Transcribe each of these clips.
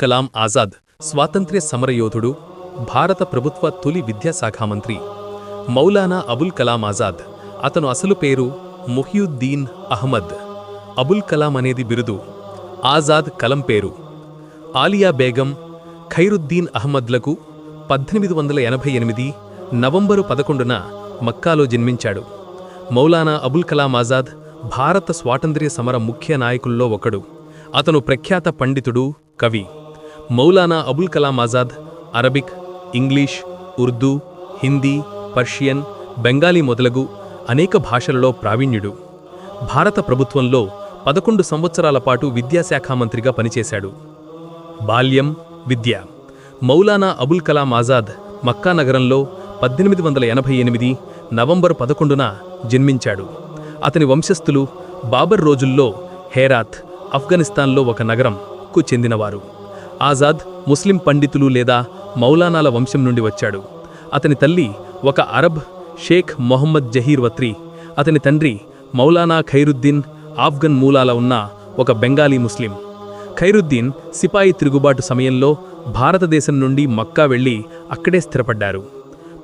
కలాం ఆజాద్ స్వాతంత్ర్య సమరయోధుడు భారత ప్రభుత్వ తొలి విద్యాశాఖ మంత్రి. మౌలానా అబుల్ కలాం ఆజాద్ అతను అసలు పేరు ముహియుద్దీన్ అహ్మద్. అబుల్ కలాం అనేది బిరుదు ఆజాద్ కలం పేరు. ఆలియా బేగం ఖైరుద్దీన్ అహ్మద్లకు పద్దెనిమిది వందల ఎనభై ఎనిమిది నవంబరు పదకొండున మక్కాలో జన్మించాడు. మౌలానా అబుల్ కలాం ఆజాద్ భారత స్వాతంత్ర్య సమర ముఖ్య నాయకుల్లో ఒకడు. అతను ప్రఖ్యాత పండితుడు కవి. Maulana Abul Kalam Azad Arabic English Urdu Hindi Persian Bengali మొదలగు అనేక భాషలలో ప్రావీణ్యుడు. భారత ప్రభుత్వంలో పదకొండు సంవత్సరాల పాటు విద్యాశాఖ మంత్రిగా పనిచేశాడు. బాల్యం విద్య. మౌలానా అబుల్ కలాం ఆజాద్ మక్కా నగరంలో పద్దెనిమిది వందల ఎనభై ఎనిమిది నవంబర్ పదకొండున జన్మించాడు. అతని వంశస్థులు బాబర్ రోజుల్లో హేరాత్ ఆఫ్ఘనిస్తాన్లో ఒక నగరంకు చెందినవారు. ఆజాద్ ముస్లిం పండితులు లేదా మౌలానాల వంశం నుండి వచ్చాడు. అతని తల్లి ఒక Arab Sheikh Mohammed Zaher Watri అతని తండ్రి మౌలానా ఖైరుద్దీన్ ఆఫ్ఘన్ మూలాల ఉన్న ఒక బెంగాలీ ముస్లిం. ఖైరుద్దీన్ సిపాయి తిరుగుబాటు సమయంలో భారతదేశం నుండి మక్కా వెళ్ళి అక్కడే స్థిరపడ్డారు.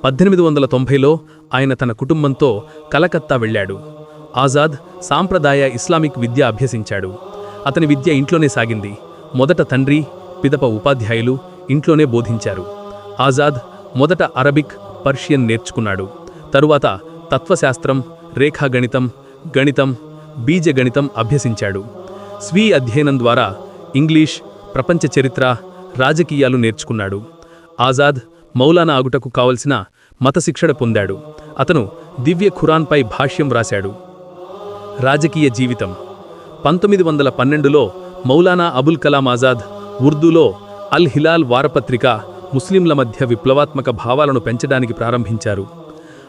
పద్దెనిమిది వందల తొంభైలో ఆయన తన కుటుంబంతో కలకత్తా వెళ్ళాడు. ఆజాద్ సాంప్రదాయ ఇస్లామిక్ విద్య అభ్యసించాడు. అతని విద్య ఇంట్లోనే సాగింది. మొదట తండ్రి పిదప ఉపాధ్యాయులు ఇంట్లోనే బోధించారు. ఆజాద్ మొదట అరబిక్ పర్షియన్ నేర్చుకున్నాడు. తరువాత తత్వశాస్త్రం రేఖాగణితం గణితం బీజగణితం అభ్యసించాడు. స్వీయ అధ్యయనం ద్వారా ఇంగ్లీష్ ప్రపంచ చరిత్ర రాజకీయాలు నేర్చుకున్నాడు. ఆజాద్ మౌలానా ఆగుటకు కావలసిన మతశిక్షణ పొందాడు. అతను దివ్య ఖురాన్పై భాష్యం రాశాడు రాజకీయ జీవితం. పంతొమ్మిది వందల పన్నెండులో మౌలానా అబుల్ కలాం ఆజాద్ ఉర్దూలో అల్ హిలాల్ వారపత్రిక ముస్లింల మధ్య విప్లవాత్మక భావాలను పెంచడానికి ప్రారంభించారు.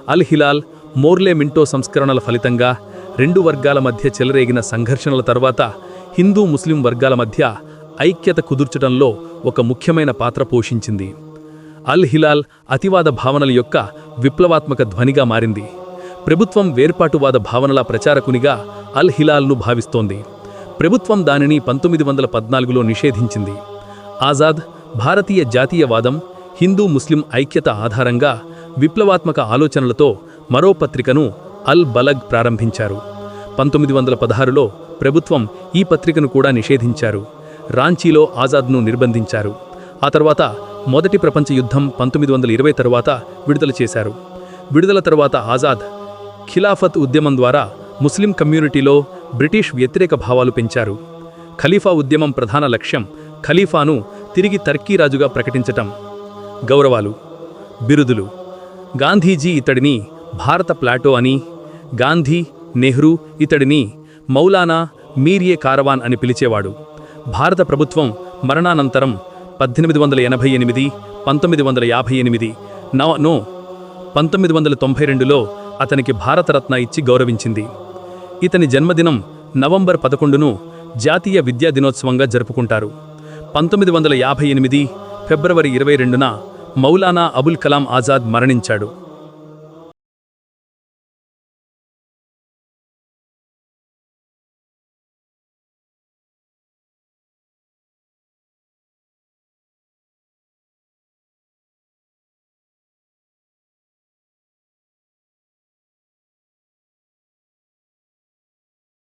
అల్ హిలాల్ మోర్లే మింటో సంస్కరణల ఫలితంగా రెండు వర్గాల మధ్య చెలరేగిన సంఘర్షణల తర్వాత హిందూ ముస్లిం వర్గాల మధ్య ఐక్యత కుదుర్చడంలో ఒక ముఖ్యమైన పాత్ర పోషించింది. అల్ హిలాల్ అతివాద భావనల యొక్క విప్లవాత్మక ధ్వనిగా మారింది. ప్రభుత్వం వేర్పాటువాద భావనల ప్రచారకునిగా అల్ హిలాల్ను భావిస్తోంది. ప్రభుత్వం దానిని పంతొమ్మిది వందల పద్నాలుగులో నిషేధించింది. ఆజాద్ భారతీయ జాతీయవాదం హిందూ ముస్లిం ఐక్యత ఆధారంగా విప్లవాత్మక ఆలోచనలతో మరో పత్రికను అల్ బలగ్ ప్రారంభించారు. పంతొమ్మిది వందల పదహారులో ప్రభుత్వం ఈ పత్రికను కూడా నిషేధించారు. రాంచీలో ఆజాద్ను నిర్బంధించారు. ఆ తర్వాత మొదటి ప్రపంచ యుద్ధం పంతొమ్మిది వందల ఇరవై తరువాత విడుదల చేశారు. విడుదల తర్వాత ఆజాద్ ఖిలాఫత్ ఉద్యమం ద్వారా ముస్లిం కమ్యూనిటీలో బ్రిటిష్ వ్యతిరేక భావాలు పెంచారు. ఖలీఫా ఉద్యమం ప్రధాన లక్ష్యం ఖలీఫాను తిరిగి టర్కీ రాజుగా ప్రకటించటం. గౌరవాలు బిరుదులు గాంధీజీ ఇతడిని భారత ప్లాటో అని గాంధీ నెహ్రూ ఇతడిని మౌలానా మీరియే కారవాన్ అని పిలిచేవాడు. భారత ప్రభుత్వం మరణానంతరం పద్దెనిమిది వందల ఎనభై ఎనిమిది పంతొమ్మిది వందల యాభై ఎనిమిది నవ నో పంతొమ్మిది వందల తొంభై రెండులో అతనికి భారతరత్న ఇచ్చి గౌరవించింది. ఇతని జన్మదినం నవంబర్ పదకొండును జాతీయ విద్యా దినోత్సవంగా జరుపుకుంటారు. పంతొమ్మిది వందల యాభై ఎనిమిది ఫిబ్రవరి ఇరవై రెండున మౌలానా అబుల్ కలాం ఆజాద్ మరణించాడు.